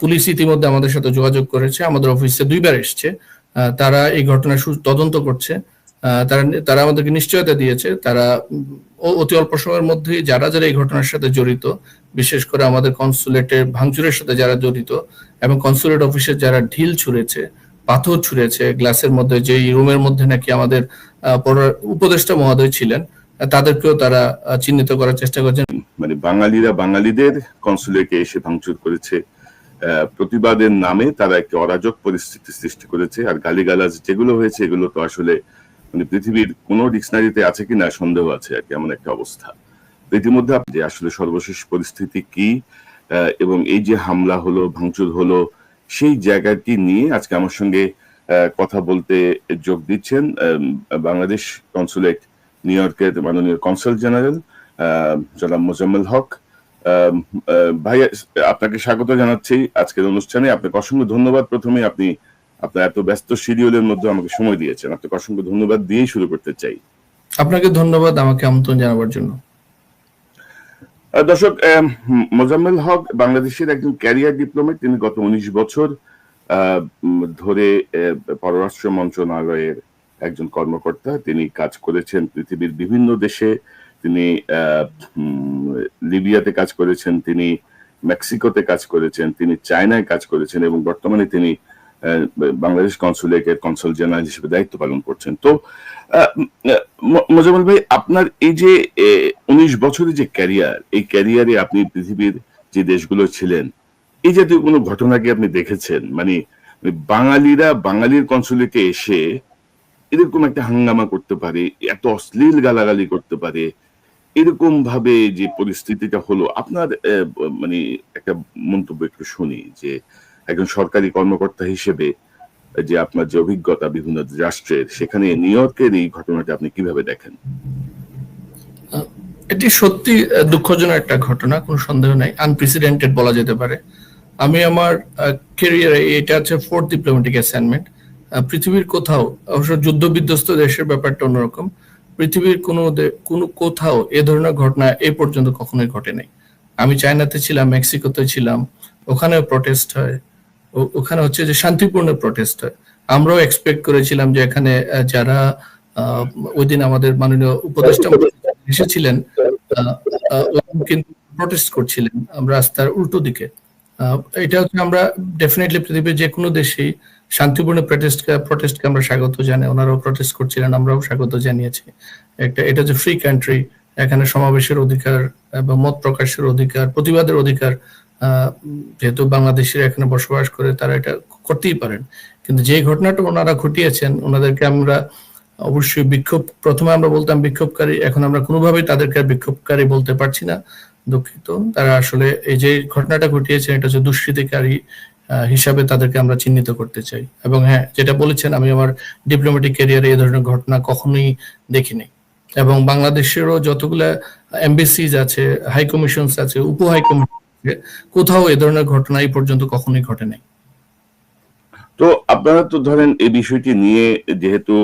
Police ইতিমধ্যে আমাদের সাথে যোগাযোগ করেছে। আমাদের অফিসে দুইবার এসছে। তারা এই ঘটনা সু- তদন্ত করছে। তারা তারা আমাদেরকে নিশ্চয়তা দিয়েছে। তারা অতি অল্প সময়ের মধ্যেই যারা যারা এই ঘটনার সাথে জড়িত, বিশেষ করে আমাদের কনসুলেটের ভাঙচুরের সাথে যারা জড়িত এবং কনসুলেট অফিসে যারা ঢিল ছুঁড়েছে, পাথর ছুঁড়েছে, গ্লাসের মধ্যে যেই রুমের মধ্যে নাকি আমাদের উপদেষ্টা মহোদয় ছিলেন তাদেরকেও তারা চিহ্নিত করার চেষ্টা করছেন। মানে বাঙালিরা বাঙালিদের কনসুলেটে এসে ভাঙচুর করেছে। প্রতিবাদের নামে তারা একটি অরাজক পরিস্থিতি সৃষ্টি করেছে। আর গালিগালাজ যেগুলো হয়েছে, এগুলো তো আসলে মানে পৃথিবীর কোন ডিকশনারিতে আছে কিনা সন্দেহ আছে আর কি, এমন একটা অবস্থা। ইতিমধ্যে যে আসলে সর্বশেষ পরিস্থিতি কি এবং এই যে হামলা হলো, ভাঙচুর হলো, সেই জায়গাটি নিয়ে আজকে আমার সঙ্গে কথা বলতে যোগ দিচ্ছেন বাংলাদেশ কনসুলেট, নিউ ইয়র্কের মাননীয় কনসাল জেনারেল জনাব মোজাম্মেল হক। ভাই আপনাকে স্বাগত জানাচ্ছি আজকের অনুষ্ঠানে। আপনাকে অসংখ্য ধন্যবাদ। প্রথমে আপনি আপনার এত ব্যস্ত শিডিউলের মধ্যে আমাকে সময় দিয়েছেন। আপনাকে অসংখ্য ধন্যবাদ দিয়েই শুরু করতে চাই। আপনাকে ধন্যবাদ আমাকে আমন্ত্রণ জানাবার জন্য। দর্শক মোজাম্মেল হক বাংলাদেশের একজন ক্যারিয়ার ডিপ্লোমেট তিনি গত উনিশ বছর আহ, ধরে পররাষ্ট্র মন্ত্রণালয়ের একজন কর্মকর্তা। তিনি কাজ করেছেন পৃথিবীর বিভিন্ন দেশে। তিনি লিবিয়াতে কাজ করেছেন তিনি মেক্সিকোতে কাজ করেছেন তিনি চায়নায় কাজ করেছেন এবং বর্তমানে তিনি বাংলাদেশ কনসুলেটের কনসুল জেনারেল হিসেবে দায়িত্ব পালন করছেন। তো আহ, ভাই আপনার এই যে উনিশ বছরের যে ক্যারিয়ার এই ক্যারিয়ারে আপনি পৃথিবীর যে দেশগুলো ছিলেন এই জাতীয় কোনো ঘটনা কি আপনি দেখেছেন? মানে বাঙালিরা বাঙালির কনসুলেটে এসে এরকম একটা হাঙ্গামা করতে পারে এত অশ্লীল গালাগালি করতে পারে এরকম ভাবে যে পরিস্থিতিটা হলো, আপনার মানে একটা মন্তব্য একটু শুনি যে একজন সরকারি কর্মকর্তা হিসেবে যে আপনার যে অভিজ্ঞতা বিভিন্ন রাষ্ট্রের, সেখানে নিউ ইয়র্কের এই ঘটনাটা আপনি কীভাবে দেখেন? এটি সত্যি দুঃখজনক একটা ঘটনা, কোনো সন্দেহ নাই। আনপ্রেসিডেন্টেড বলা যেতে পারে। আমি আমার ক্যারিয়ারে এটা হচ্ছে ফোর্থ ডিপ্লোমেটিক অ্যাসাইনমেন্ট পৃথিবীর কোথাও, অবশ্য যুদ্ধ বিধ্বস্ত দেশের ব্যাপারটা অন্যরকম। পৃথিবীর কোনো কোনো কোথাও এ ধরনের ঘটনা এ পর্যন্ত কখনোই ঘটে নাই আমি চায়নাতে ছিলাম, মেক্সিকোতে ছিলাম, ওখানেও প্রটেস্ট হয়। ওখানে হচ্ছে যে শান্তিপূর্ণ প্রটেস্ট হয়। আমরাও এক্সপেক্ট করেছিলাম যে এখানে যারা ওই দিন আমাদের মাননীয় উপদেষ্টা এসেছিলেন কিন্তু প্রটেস্ট করছিলেন। রাস্তার উল্টো দিকে। এটা হচ্ছে আমরা ডেফিনেটলি পৃথিবীর যে কোনো দেশেই শান্তিপূর্ণ প্রটেস্ট প্রটেস্টকে আমরা স্বাগত জানাই। ওনারাও প্রটেস্ট করছিলেন, আমরাও স্বাগত জানিয়েছি। একটা, এটা হচ্ছে ফ্রি কান্ট্রি এখানে সমাবেশের অধিকার এবং মত প্রকাশের অধিকার, প্রতিবাদের অধিকার যেহেতু বাংলাদেশের এখানে বসবাস করে তারা এটা করতেই পারেন। কিন্তু যে ঘটনাটা ওনারা ঘটিয়েছেন, ওনাদেরকে আমরা অবশ্যই বিক্ষোভ, প্রথমে আমরা বলতাম বিক্ষোভকারী, এখন আমরা কোনোভাবেই তাদেরকে বিক্ষোভকারী বলতে পারছি না। দুঃখিত। তারা আসলে এই যে ঘটনাটা ঘটিয়েছে, এটা হচ্ছে দুষ্কৃতিকারী হিসাবে তাদেরকে আমরা চিহ্নিত করতে চাই। এবং হ্যাঁ যেটা বলেছেন, আমি আমার ডিপ্লোম্যাটিক ক্যারিয়ারে এই ধরনের ঘটনা কখনোই দেখিনি। এবং বাংলাদেশেরও যতগুলা এমবেসিজ আছে হাই কমিশনস আছে, উপ হাই কমিশন কোথাও এ ধরনের ঘটনা এই পর্যন্ত কখনোই ঘটে নাই। তো আপনারা তো ধরেন এই বিষয়টি নিয়ে যেহেতু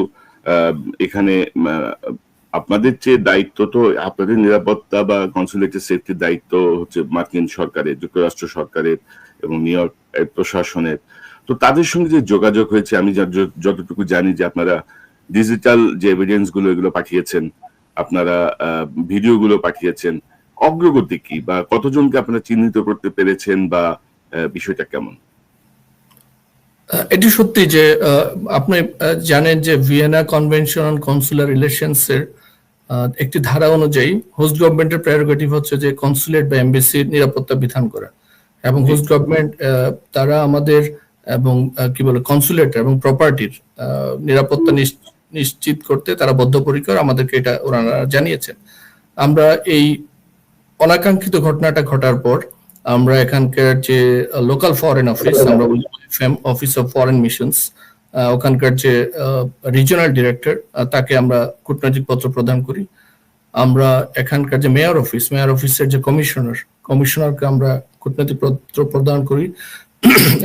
এখানে আপনাদের যে দায়িত্ব তো, আপনাদের নিরাপত্তা বা কনসুলেটের সেফটির দায়িত্ব হচ্ছে মার্কিন সরকারের, যুক্তরাষ্ট্র সরকারের এবং নিউ ইয়র্ক প্রশাসনের। তো তাদের সঙ্গে যে যোগাযোগ হয়েছে, আমি যতটুকু জানি যে আপনারা ডিজিটাল যে এভিডেন্সগুলো এগুলো পাঠিয়েছেন, আপনারা ভিডিও গুলো পাঠিয়েছেন, অগ্রগতি কি বা কতজনকে আপনারা চিহ্নিত করতে পেরেছেন বা বিষয়টা কেমন? এটি সত্যি যে আপনি জানেন যে Vienna Convention on consular relations এর একটি ধারা অনুযায়ী হোস্ট গভর্নমেন্টের প্রায়োরিটি হচ্ছে যে কনসুলেট বা এমবেসির নিরাপত্তা বিধান করা। এবং হোস্ট গভর্নমেন্ট তারা আমাদের এবং কি বলে কনসুলেট এবং প্রপার্টির নিরাপত্তা নিশ- নিশ্চিত করতে তারা বদ্ধপরিকর আমাদেরকে এটা ওনারা জানিয়েছেন। আমরা এই অনাকাঙ্ক্ষিত ঘটনাটা ঘটার পর আমরা এখানকার যে লোকাল ফরেন অফিস আমরা বলি অফিস অফ ফরেন মিশনস ওখানকার যে রিজিওনাল ডিরেক্টর তাকে আমরা কূটনৈতিক পত্র প্রদান করি। আমরা এখানকার যে মেয়র অফিস মেয়র অফিসের যে কমিশনার কমিশনারকে আমরা কূটনৈতিক পত্র প্রদান করি।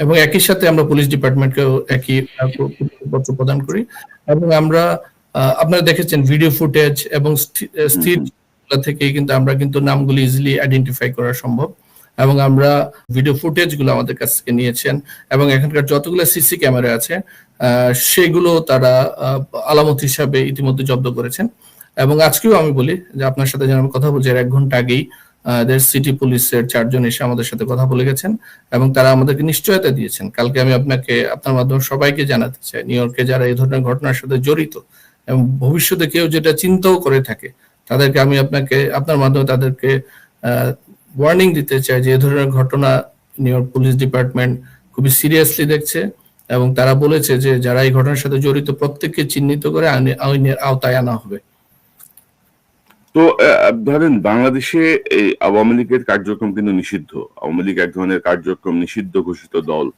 এবং একই সাথে আমরা পুলিশ ডিপার্টমেন্টকেও একই পত্র প্রদান করি। এবং আমরা আপনারা দেখেছেন ভিডিও ফুটেজ এবং স্থি- স্থির থেকে কিন্তু আমরা কিন্তু নামগুলি ইজিলি আইডেন্টিফাই করা সম্ভব। এবং আমরা ভিডিও ফুটেজগুলো আমাদের কাছ থেকে নিয়েছেন এবং এখানকার যতগুলো সিসি ক্যামেরা আছে সেগুলো তারা আলামত হিসাবে ইতিমধ্যে জব্দ করেছেন। এবং আজকেও আমি বলি যে আপনার সাথে যেন কথা বলছি এক ঘণ্টা আগেই সিটি পুলিশের চারজন এসে আমাদের সাথে কথা বলে গেছেন এবং তারা আমাদেরকে নিশ্চয়তা দিয়েছেন। কালকে আমি আপনাকে, আপনার মাধ্যমে সবাইকে জানাতে চাই, নিউ ইয়র্কে যারা এই ধরনের ঘটনার সাথে জড়িত এবং ভবিষ্যতে কেউ যেটা চিন্তাও করে থাকে, তাদেরকে আমি আপনাকে, আপনার মাধ্যমে তাদেরকে ওয়ার্নিং দিতে চাই যে এই ধরনের ঘটনা নিউ ইয়র্ক পুলিশ ডিপার্টমেন্ট খুবই সিরিয়াসলি দেখছে এবং তারা বলেছে যে, যারা এই ঘটনার সাথে জড়িত প্রত্যেককে চিহ্নিত করে আইনের আওতায় আনা হবে। তো ধরেন বাংলাদেশে এই আওয়ামী লীগের কার্যক্রম কিন্তু নিষিদ্ধ। আওয়ামী লীগ এক ধরনের কার্যক্রম, নিষিদ্ধ ঘোষিত দল।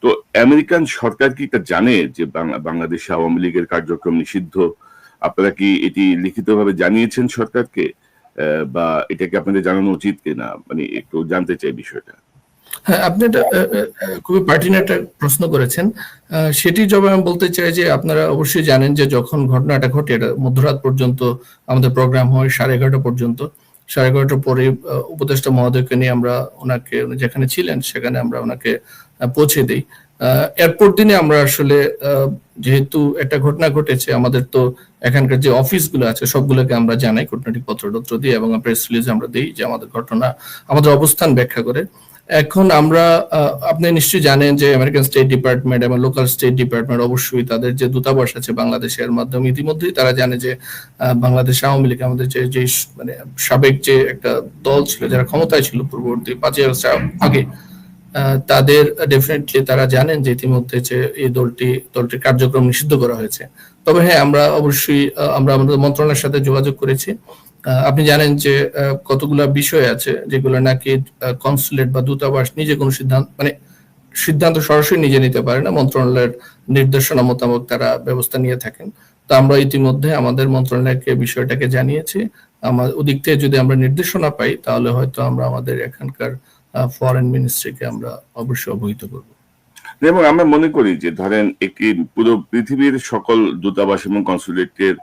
তো, আমেরিকান সরকার কি এটা জানে যে বাংলা- বাংলাদেশে আওয়ামী লীগের কার্যক্রম নিষিদ্ধ? আপনারা কি এটি লিখিতভাবে জানিয়েছেন সরকারকে? বা এটাকে আপনাদের জানানো উচিত কিনা? মানে একটু জানতে চাই বিষয়টা। হ্যাঁ আপনি এটা খুবই পার্টিন একটা প্রশ্ন করেছেন। সেটি জবাবে আমি বলতে চাই যে আপনারা অবশ্যই জানেন যে যখন ঘটনাটা ঘটে, এটা মধ্যরাত পর্যন্ত আমাদের প্রোগ্রাম হয় সাড়ে এগারোটা পর্যন্ত। সাড়ে এগারোটার পরে উপদেষ্টা মহোদয়কে নিয়ে আমরা ওনাকে যেখানে ছিলেন, সেখানে আমরা ওনাকে পৌঁছে দিই। এরপর দিনে আমরা আসলে যেহেতু একটা ঘটনা ঘটেছে, আমাদের তো এখানকার যে অফিসগুলো আছে, সবগুলোকে আমরা জানাই কূটনৈতিক পত্রপত্র দিই এবং প্রেস রিলিজ আমরা দিই যে আমাদের ঘটনা, আমাদের অবস্থান ব্যাখ্যা করে। এখন আমরা আপনি নিশ্চয়ই জানেন যে আমেরিকান স্টেট ডিপার্টমেন্ট এবং লোকাল স্টেট ডিপার্টমেন্ট অবশ্যই তাদের যে দূতাবাস আছে বাংলাদেশের মাধ্যমে ইতিমধ্যেই তারা জানে যে বাংলাদেশ আওয়ামী লীগ আমাদের যে যে মানে সাবেক যে একটা দল ছিল, যারা ক্ষমতায় ছিল পূর্ববর্তী আগস্ট আগে তাদের ডেফিনেটলি তারা জানেন যে ইতিমধ্যে যে এই দলটি, দলটির কার্যক্রম নিষিদ্ধ করা হয়েছে। তবে হ্যাঁ আমরা অবশ্যই আমরা আমাদের মন্ত্রণালয়ের সাথে যোগাযোগ করেছি। আপনি জানেন যে কতগুলা বিষয় আছে যেগুলো নাকি কনসুলেট বা দূতাবাস নিজে কোনো সিদ্ধান্ত মানে সিদ্ধান্ত সরাসরি নিজে নিতে পারে না। মন্ত্রণালয়ের নির্দেশনা মোতাবেক তারা ব্যবস্থা নিয়ে থাকেন। তো আমরা ইতিমধ্যে আমাদের মন্ত্রণালয়কে বিষয়টাকে জানিয়েছি। আমার ওদিক থেকে যদি আমরা নির্দেশনা পাই, তাহলে হয়তো আমরা আমাদের এখানকার ফরেন মিনিস্ট্রিকে আমরা অবশ্যই অবহিত করব। এবং আমরা মনে করি যে ধরেন একটি পুরো পৃথিবীর সকল দূতাবাস এবং কনসুলেটের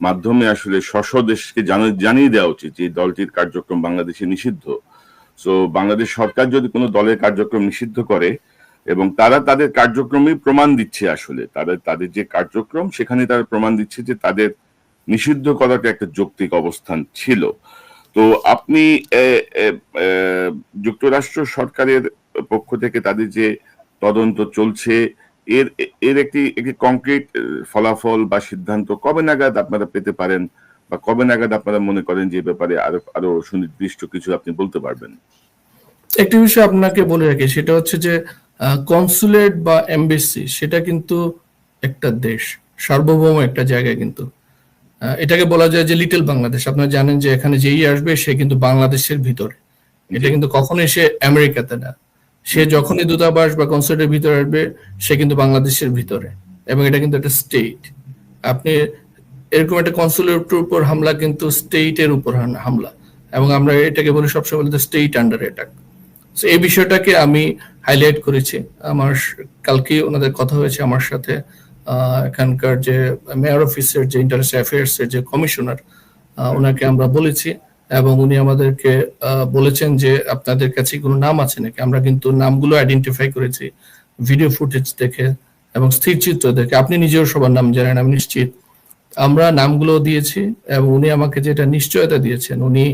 মাধ্যমে আসলে স্ব দেশকে জানিয়ে দেওয়া উচিত যে দলটির কার্যক্রম বাংলাদেশে নিষিদ্ধ। সো বাংলাদেশ সরকার যদি কোনো দলের কার্যক্রম নিষিদ্ধ করে এবং তারা তাদের কার্যক্রমে প্রমাণ দিচ্ছে আসলে, তাদের তাদের যে কার্যক্রম সেখানে তারা প্রমাণ দিচ্ছে যে তাদের নিষিদ্ধ করাটা একটা যৌক্তিক অবস্থান ছিল। তো আপনি যুক্তরাষ্ট্র সরকারের পক্ষ থেকে তাদের যে তদন্ত চলছে, এর এর একটি একটি কংক্রিট ফলাফল বা সিদ্ধান্ত কবে নাগাদ আপনারা পেতে পারেন? বা কবে নাগাদ আপনারা মনে করেন যে ব্যাপারে আরও আরও সুনির্দিষ্ট কিছু আপনি বলতে পারবেন? একটি বিষয় আপনাকে বলে রাখি, সেটা হচ্ছে যে কনসুলেট বা এমবেসি সেটা কিন্তু একটা দেশ, সার্বভৌম একটা জায়গা কিন্তু। এটাকে বলা যায় যে লিটল বাংলাদেশ আপনারা জানেন যে এখানে যেই আসবে সে কিন্তু বাংলাদেশের ভিতরে। এটা কিন্তু কখনোই সে আমেরিকাতে না। সে যখনই দূতাবাস বা কনসুলেটের ভিতরে আসবে সে কিন্তু বাংলাদেশের ভিতরে। এবং এটা কিন্তু একটা স্টেট আপনি এরকম একটা কনসুলেটের উপর হামলা কিন্তু স্টেটের উপর হামলা। এবং আমরা এটাকে বলি সবসময় বলি স্টেট আন্ডার অ্যাটাক So, এই বিষয়টাকে আমি হাইলাইট করেছি। আমার কালকে ওনাদের কথা হয়েছে আমার সাথে। এখানকার যে মেয়র অফিসের যে ইন্টারন্যাশনাল অ্যাফেয়ার্স এর যে কমিশনার ওনাকে আমরা বলেছি এবং উনি আমাদেরকে বলেছেন যে আপনাদের কাছে কোনো নাম আছে নাকি? আমরা কিন্তু নামগুলো আইডেন্টিফাই করেছি ভিডিও ফুটেজ দেখে এবং স্থির চিত্র দেখে। আপনি নিজেও সবার নাম জানেন, আমি নিশ্চিত। আমরা নামগুলো দিয়েছি এবং উনি আমাকে যেটা নিশ্চয়তা দিয়েছেন, উনি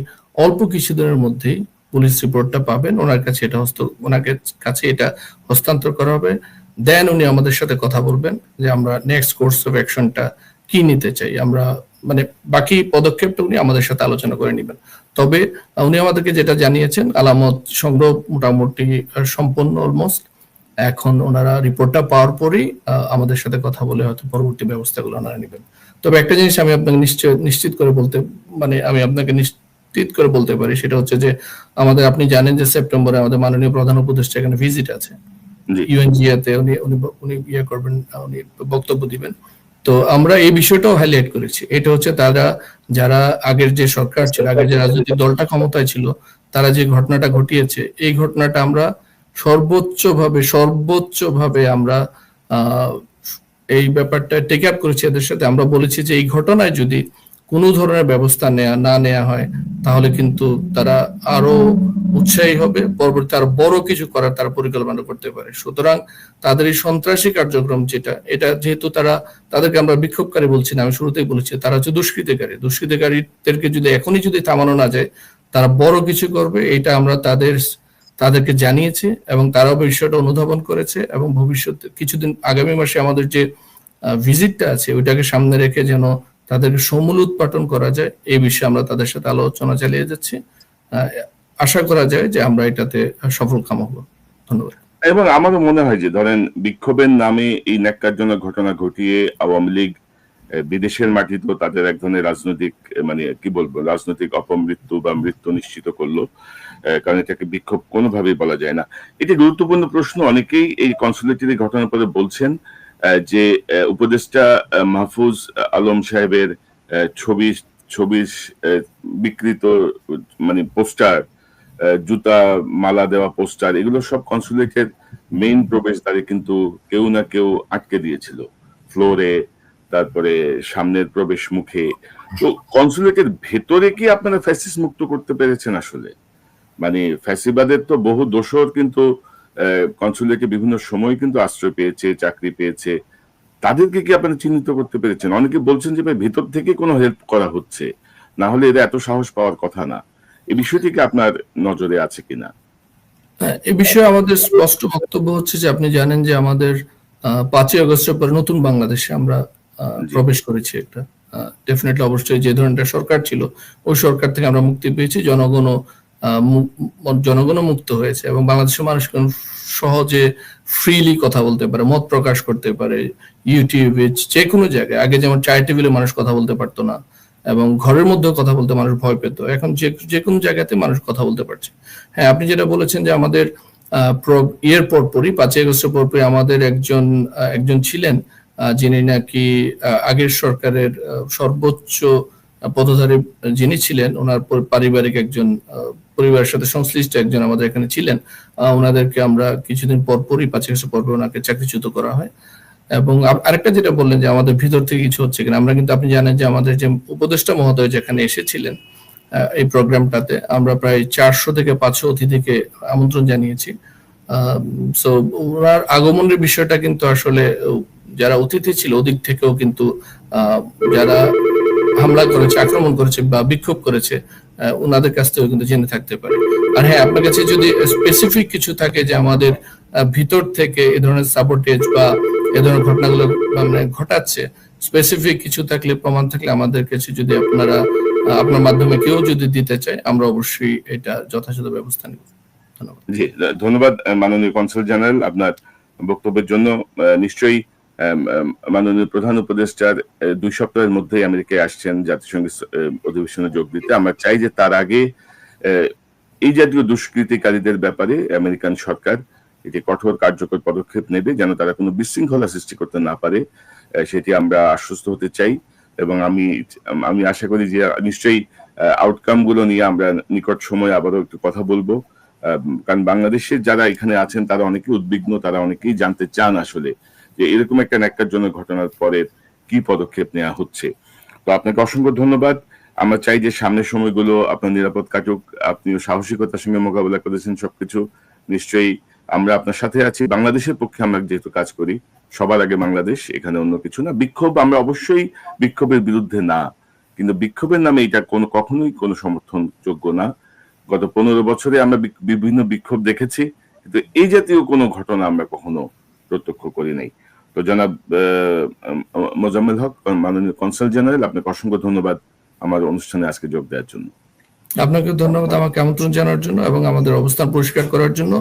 অল্প কিছুদিনের মধ্যেই পুলিশ রিপোর্টটা পাবেন। ওনার কাছে এটা হস্ত, ওনাকে কাছে এটা হস্তান্তর করা হবে। দেন উনি আমাদের সাথে কথা বলবেন যে আমরা নেক্সট কোর্স অফ অ্যাকশনটা কি নিতে চাই। আমরা মানে বাকি পদক্ষেপটা উনি আমাদের সাথে আলোচনা করে নেবেন। তবে উনি আমাদেরকে যেটা জানিয়েছেন, আলামত সংগ্রহ মোটামুটি সম্পন্ন অলমোস্ট এখন ওনারা রিপোর্টটা পাওয়ার পরেই আমাদের সাথে কথা বলে হয়তো পরবর্তী ব্যবস্থাগুলো ওনারা নেবেন। তবে একটা জিনিস আমি আপনাকে নিশ্চয়, নিশ্চিত করে বলতে মানে আমি আপনাকে নিশ্চিত করে বলতে পারি, সেটা হচ্ছে যে আমাদের, আপনি জানেন যে সেপ্টেম্বরে আমাদের মাননীয় প্রধান উপদেষ্টা এখানে ভিজিট আছে। জি। ইউএনজিএতে উনি উনি উনি ইয়ে করবেন উনি বক্তব্য দিবেন। তো আমরা এই বিষয়টাও হাইলাইট করেছি। এটা হচ্ছে তারা যারা আগের যে সরকার ছিল আগের যে রাজনৈতিক দলটা ক্ষমতায় ছিল তারা যে ঘটনাটা ঘটিয়েছে এই ঘটনাটা আমরা সর্বোচ্চ ভাবে সর্বোচ্চ ভাবে আমরা আহ, এই ব্যাপারটা টেক আপ করেছি এদের সাথে। আমরা বলেছি যে এই ঘটনায় যদি কোনো ধরনের ব্যবস্থা নেওয়া না নেওয়া হয়, তাহলে কিন্তু তারা আরও উৎসাহী হবে পরবর্তী আরও বড় কিছু করার তারা পরিকল্পনা করতে পারে। সুতরাং তাদের এই সন্ত্রাসী কার্যক্রম যেটা, এটা যেহেতু তারা, তাদেরকে আমরা বিক্ষোভকারী বলছি না, আমি শুরুতেই বলেছি, তারা হচ্ছে দুষ্কৃতিকারী। দুষ্কৃতিকারীদেরকে যদি এখনই যদি থামানো না যায়, তারা বড় কিছু করবে, এটা আমরা তাদের, তাদেরকে জানিয়েছি এবং তারাও বিষয়টা অনুধাবন করেছে এবং ভবিষ্যতে, কিছুদিন আগামী মাসে আমাদের যে ভিজিটটা আছে, ওইটাকে সামনে রেখে যেন তাদেরকে সমূল উৎপাটন করা যায়, এই বিষয়ে আমরা তাদের সাথে আলোচনা চালিয়ে যাচ্ছি। আশা করা যায় যে আমরা এটাতে সফল কাম হব। ধন্যবাদ। এবং আমারও মনে হয় যে, ধরেন বিক্ষোভের নামে এই ন্যাক্কারজনক ঘটনা ঘটিয়ে আওয়ামী লীগ বিদেশের মাটিতেও তাদের এক ধরনের রাজনৈতিক মানে কি বলব, রাজনৈতিক অপমৃত্যু বা মৃত্যু নিশ্চিত করল। কারণ এটাকে বিক্ষোভ কোনোভাবেই বলা যায় না। এটি গুরুত্বপূর্ণ প্রশ্ন, অনেকেই এই কনসুলেটরি ঘটনার পরে বলছেন যে উপদেষ্টা মাহফুজ আলম সাহেবের ছবি ছবির বিকৃত মানে পোস্টার জুতা, মালা দেওয়া পোস্টার, এগুলো সব কনসুলেটের মেইন প্রবেশদ্বারে কিন্তু কেউ না কেউ আটকে দিয়েছিল। ফ্লোরে, তারপরে সামনের প্রবেশ মুখে তো কনসুলেটের ভেতরে কি আপনারা ফ্যাসিস মুক্ত করতে পেরেছেন আসলে? মানে ফ্যাসিবাদের তো বহু দোষর কিন্তু কনসুলেটে বিভিন্ন সময় কিন্তু আশ্রয় পেয়েছে চাকরি পেয়েছে। তাদেরকে কি আপনারা চিহ্নিত করতে পেরেছেন? অনেকে বলছেন যে ভাই ভেতর থেকে কোনো হেল্প করা হচ্ছে। না হলে এরা এত সাহস পাওয়ার কথা না। এই বিষয়টি কি আপনার নজরে আছে কিনা? হ্যাঁ, এ বিষয়ে আমাদের স্পষ্ট বক্তব্য হচ্ছে যে আপনি জানেন যে আমাদের পাঁচই আগস্টের পরে নতুন বাংলাদেশে আমরা প্রবেশ করেছি একটা। ডেফিনেটলি অবশ্যই যে ধরনের সরকার ছিল ওই সরকার থেকে আমরা মুক্তি পেয়েছি। জনগণও জনগণও মুক্ত হয়েছে এবং বাংলাদেশের মানুষ সহজে ফ্রিলি কথা বলতে পারে, মত প্রকাশ করতে পারে ইউটিউবে যে কোনো জায়গায়। আগে যেমন চায়ের টেবিলে মানুষ কথা বলতে পারতো না এবং ঘরের মধ্যেও কথা বলতে মানুষ ভয় পেত, এখন যে যে কোনো জায়গাতে মানুষ কথা বলতে পারছে। হ্যাঁ আপনি যেটা বলেছেন যে আমাদের ইয়ের পরপরই, পাঁচই আগস্টের পরপরই আমাদের একজন একজন ছিলেন যিনি নাকি আগের সরকারের সর্বোচ্চ পদধারী যিনি ছিলেন, ওনার পারিবারিক একজন পরিবারের সাথে সংশ্লিষ্ট একজন আমাদের এখানে ছিলেন ওনাদেরকে আমরা কিছুদিন পর পরই পাঁচই আগস্টের পরপর ওনাকে চাকরিচ্যুত করা হয়। এবং আরেকটা যেটা বললেন যে আমাদের ভিতর থেকে কিছু হচ্ছে কিনা, আমরা কিন্তু আপনি জানেন যে আমাদের যে উপদেষ্টা মহোদয় যেখানে এসেছিলেন এই প্রোগ্রামটাতে আমরা প্রায় চারশো থেকে পাঁচশো অতিথিকে আমন্ত্রণ জানিয়েছি। সো ওনার আগমনের বিষয়টা কিন্তু আসলে, যারা অতিথি ছিল, ওদিক থেকেও কিন্তু যারা হামলা করেছে, আক্রমণ করেছে বা বিক্ষোভ করেছে ওনাদের কাছ থেকেও কিন্তু জেনে থাকতে পারে। আর হ্যাঁ আপনার কাছে যদি স্পেসিফিক কিছু থাকে যে আমাদের ভিতর থেকে এ ধরনের সাপোর্টেজ বা এ ধরনের ঘটনাগুলো মানে ঘটাচ্ছে স্পেসিফিক কিছু থাকলে, প্রমাণ থাকলে আমাদের কাছে যদি আপনারা আপনার মাধ্যমে কেউ যদি দিতে চায়, আমরা অবশ্যই এটা যথাযথ ব্যবস্থা নিব। ধন্যবাদ। জি, ধন্যবাদ মাননীয় কনসাল জেনারেল আপনার বক্তব্যের জন্য নিশ্চয়ই মাননীয় প্রধান উপদেষ্টার দুই সপ্তাহের মধ্যেই আমেরিকায় আসছেন জাতিসংঘের অধিবেশনে যোগ দিতে। আমরা চাই যে তার আগে এই জাতীয় দুষ্কৃতিকারীদের ব্যাপারে আমেরিকান সরকার এটি কঠোর কার্যকর পদক্ষেপ নেবে, যেন তারা কোনো বিশৃঙ্খলা সৃষ্টি করতে না পারে সেটি আমরা আশ্বস্ত হতে চাই। এবং আমি আমি আশা করি যে নিশ্চয়ই আউটকামগুলো নিয়ে আমরা নিকট সময়ে আবারও একটু কথা বলব। কারণ বাংলাদেশের যারা এখানে আছেন, তারা অনেকেই উদ্বিগ্ন, তারা অনেকেই জানতে চান আসলে যে এরকম একটা ন্যাক্কারজনক ঘটনার পরে কি পদক্ষেপ নেওয়া হচ্ছে? তো আপনাকে অসংখ্য ধন্যবাদ। আমরা চাই যে সামনের সময়গুলো আপনার নিরাপদ কাটুক, আপনিও সাহসিকতার সঙ্গে মোকাবেলা করেছেন সবকিছু। নিশ্চয়ই আমরা আপনার সাথে আছি। বাংলাদেশের পক্ষে আমরা যেহেতু কাজ করি, সবার আগে বাংলাদেশ, এখানে অন্য কিছু না। বিক্ষোভ আমরা অবশ্যই বিক্ষোভের বিরুদ্ধে না। কিন্তু বিক্ষোভের নামে এটা কোনো, কখনোই কোনো সমর্থনযোগ্য না। গত পনেরো বছরে আমরা বিভিন্ন বিক্ষোভ দেখেছি, কিন্তু এই জাতীয় কোনো ঘটনা আমরা কখনো প্রত্যক্ষ করি নাই। তো জনাব মোজাম্মেল হক, মাননীয় কনসাল জেনারেল, আপনাকে অসংখ্য ধন্যবাদ আমার অনুষ্ঠানে আজকে যোগ দেওয়ার জন্য। আপনাকে ধন্যবাদ আমাকে আমন্ত্রণ জানার জন্য এবং আমাদের অবস্থান পরিষ্কার করার জন্য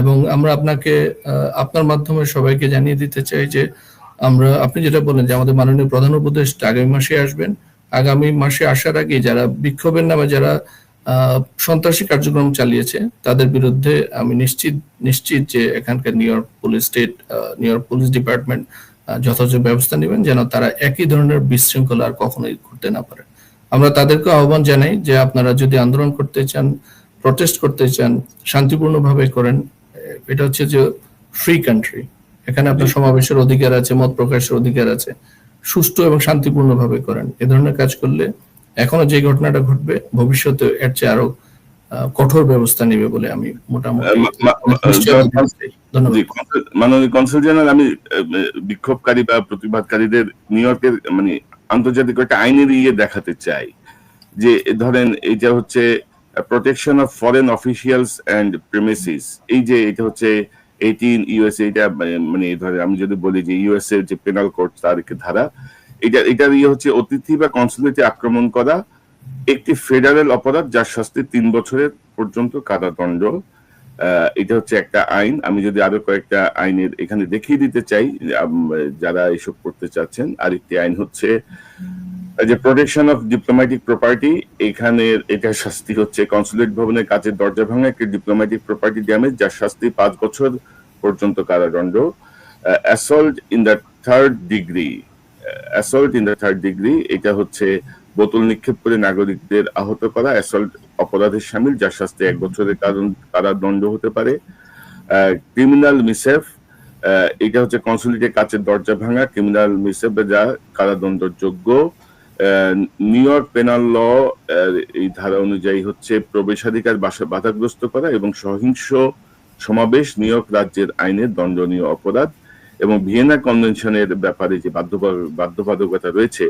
এবং আমরা আপনাকে আপনার মাধ্যমে সবাইকে জানিয়ে দিতে চাই যে আমরা, আপনি যেটা বলেন যে আমাদের মাননীয় প্রধান উপদেষ্টা আগামী মাসে আসবেন। আগামী মাসে আসার আগে যারা বিক্ষোভের নামে যারা সন্ত্রাসী কার্যক্রম চালিয়েছে। তাদের বিরুদ্ধে আমি নিশ্চিত নিশ্চিত যে এখানকার New York police state New York police department যথাযথ ব্যবস্থা নেবেন যেন তারা একই ধরনের বিশৃঙ্খলা আর কখনোই করতে না পারে। আমরা তাদেরকে আহ্বান জানাই যে আপনারা যদি আন্দোলন করতে চান প্রটেস্ট করতে চান শান্তিপূর্ণভাবে করেন এটা হচ্ছে যে ফ্রি কান্ট্রি এখানে আপনার সমাবেশের অধিকার আছে মত প্রকাশের অধিকার আছে। সুষ্ঠু এবং শান্তিপূর্ণভাবে করেন। এ ধরনের কাজ করলে এখনও যে ঘটনাটা ঘটবে ভবিষ্যতে এর চেয়ে আরও কঠোর ব্যবস্থা নেবে বলে আমি মোটামুটি মাননীয় কনসুল জেনারেল আমি বিক্ষোভকারী বা প্রতিবাদকারীদের নিউ ইয়র্কের মানে আন্তর্জাতিক একটা আইনের ইয়ে দেখাতে চাই। যে ধরেন এইটা হচ্ছে protection of foreign officials and premises এই যে এটা হচ্ছে এইটিন ইউএসএ এটা মানে- মানে ধরে আমি যদি বলি যে ইউএসএ যে পেনাল কোড তার ধারা এটা এটার ইয়ে হচ্ছে অতিথি বা কনসুলেটে আক্রমণ করা একটি ফেডারেল অপরাধ যার শাস্তি তিন বছরের পর্যন্ত কারাদণ্ড এটা হচ্ছে একটা আইন। আমি যদি আরও কয়েকটা আইনের এখানে দেখিয়ে দিতে চাই যারা এসব করতে চাচ্ছেন, আরেকটি আইন হচ্ছে যে প্রোটেকশন অফ ডিপ্লোম্যাটিক প্রপার্টি এখানে এটা শাস্তি হচ্ছে কনসুলেট ভবনের কাজের দরজা ভাঙা, একটি ডিপ্লোম্যাটিক প্রপার্টি ড্যামেজ যার শাস্তি পাঁচ বছর পর্যন্ত কারাদণ্ড। Assault in the third degree assault in the third degree, এটা হচ্ছে বোতল নিক্ষেপ করে নাগরিকদের আহত করা, অ্যাসল্ট অপরাধের সামিল, যার শাস্তি এক বছরের কারণ কারাদণ্ড হতে পারে। ক্রিমিনাল মিসেফ এটা হচ্ছে কনসুলেটের কাছের দরজা ভাঙা, ক্রিমিনাল মিসেফ যা কারাদণ্ডযোগ্য। নিউ ইয়র্ক পেনাল ল এই ধারা অনুযায়ী হচ্ছে প্রবেশাধিকার বাধাগ্রস্ত করা এবং সহিংস সমাবেশ নিউ ইয়র্ক রাজ্যের আইনের দণ্ডনীয় অপরাধ। ভিয়েনা কনভেনশনের ব্যাপারে যে বাধ্যবা- বাধ্যবাধকতা রয়েছে,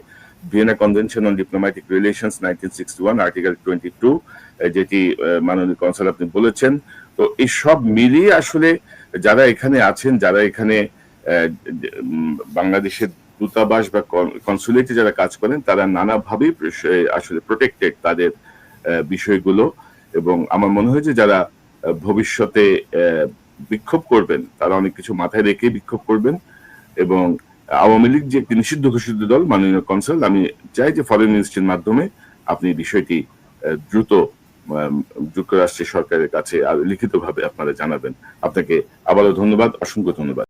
Vienna Convention on diplomatic relations nineteen sixty one, article twenty two যেটি মাননীয় কনসাল আপনি বলেছেন। তো এই সব মিলিয়ে আসলে যারা এখানে আছেন, যারা এখানে বাংলাদেশের দূতাবাস বা কনসুলেটে যারা কাজ করেন, তারা নানাভাবেই আসলে প্রোটেক্টেড তাদের বিষয়গুলো। এবং আমার মনে হয় যে যারা ভবিষ্যতে বিক্ষোভ করবেন, তারা অনেক কিছু মাথায় রেখে বিক্ষোভ করবেন এবং আওয়ামী লীগ যে একটি নিষিদ্ধ ঘোষিত দল, মাননীয় কনসাল, আমি চাই যে ফরেন মিনিস্ট্রির মাধ্যমে আপনি বিষয়টি দ্রুত যুক্তরাষ্ট্রের সরকারের কাছে লিখিতভাবে আপনারা জানাবেন। আপনাকে আবারও ধন্যবাদ, অসংখ্য ধন্যবাদ।